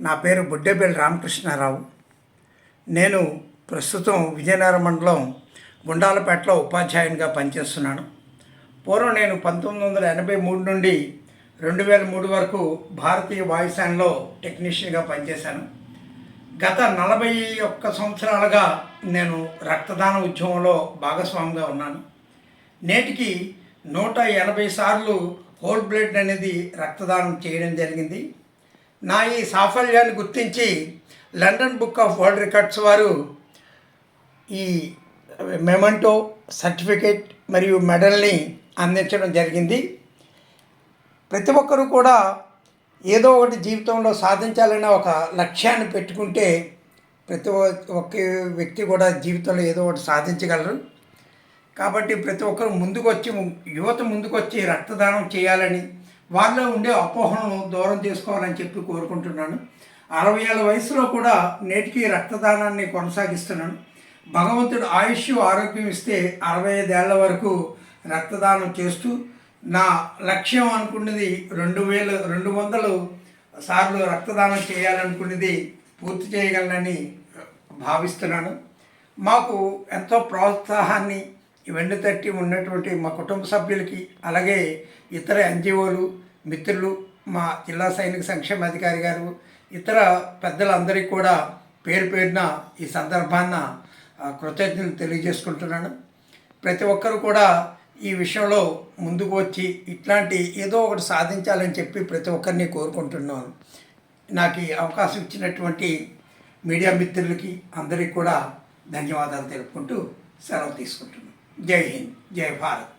నా పేరు బుడ్డేపల్లి రామకృష్ణారావు. నేను ప్రస్తుతం విజయనగరం మండలం గుండాలపేటలో ఉపాధ్యాయునిగా పనిచేస్తున్నాను. పూర్వం నేను పంతొమ్మిది వందల ఎనభై మూడు నుండి రెండు వేల మూడు వరకు భారతీయ వాయుసేనలో టెక్నీషియన్గా పనిచేశాను. గత నలభై ఒక్క సంవత్సరాలుగా నేను రక్తదాన ఉద్యమంలో భాగస్వామిగా ఉన్నాను. నేటికి నూట ఎనభై సార్లు హోల్ బ్లడ్ అనేది రక్తదానం చేయడం జరిగింది. నా ఈ సాఫల్యాన్ని గుర్తించి London book of world records వారు ఈ మెమంటో సర్టిఫికేట్ మరియు మెడల్ని అందించడం జరిగింది. ప్రతి ఒక్కరూ కూడా ఏదో ఒకటి జీవితంలో సాధించాలనే ఒక లక్ష్యాన్ని పెట్టుకుంటే ప్రతి ఒ- ఒక్క వ్యక్తి కూడా జీవితంలో ఏదో ఒకటి సాధించగలరు. కాబట్టి ప్రతి ఒక్కరు ముందుకొచ్చి యువత ముందుకొచ్చి రక్తదానం చేయాలని వారిలో ఉండే అపోహలను దూరం చేసుకోవాలని చెప్పి కోరుకుంటున్నాను. అరవై ఏళ్ళ వయసులో కూడా నేటికి రక్తదానాన్ని కొనసాగిస్తున్నాను. భగవంతుడు ఆయుష్ ఆరోగ్యం ఇస్తే అరవై ఐదేళ్ళ వరకు రక్తదానం చేస్తూ నా లక్ష్యం అనుకున్నది రెండు వేలు రెండు వందలు సార్లు రక్తదానం చేయాలనుకున్నది పూర్తి చేయగలనని భావిస్తున్నాను. మాకు ఎంతో ప్రోత్సాహాన్ని ఇవన్నీ తట్టి ఉన్నటువంటి మా కుటుంబ సభ్యులకి అలాగే ఇతర ఎన్జిఓలు మిత్రులు మా జిల్లా సైనిక సంక్షేమ అధికారి గారు ఇతర పెద్దలందరికీ కూడా పేరు పేరున ఈ సందర్భాన్న కృతజ్ఞతలు తెలియజేసుకుంటున్నాను. ప్రతి ఒక్కరు కూడా ఈ విషయంలో ముందుకు వచ్చి ఇట్లాంటి ఏదో ఒకటి సాధించాలని చెప్పి ప్రతి ఒక్కరిని కోరుకుంటున్నాను. నాకు ఈ అవకాశం ఇచ్చినటువంటి మీడియా మిత్రులకి అందరికీ కూడా ధన్యవాదాలు తెలుపుకుంటూ సెలవు తీసుకుంటున్నాను. 裂痕裂化的。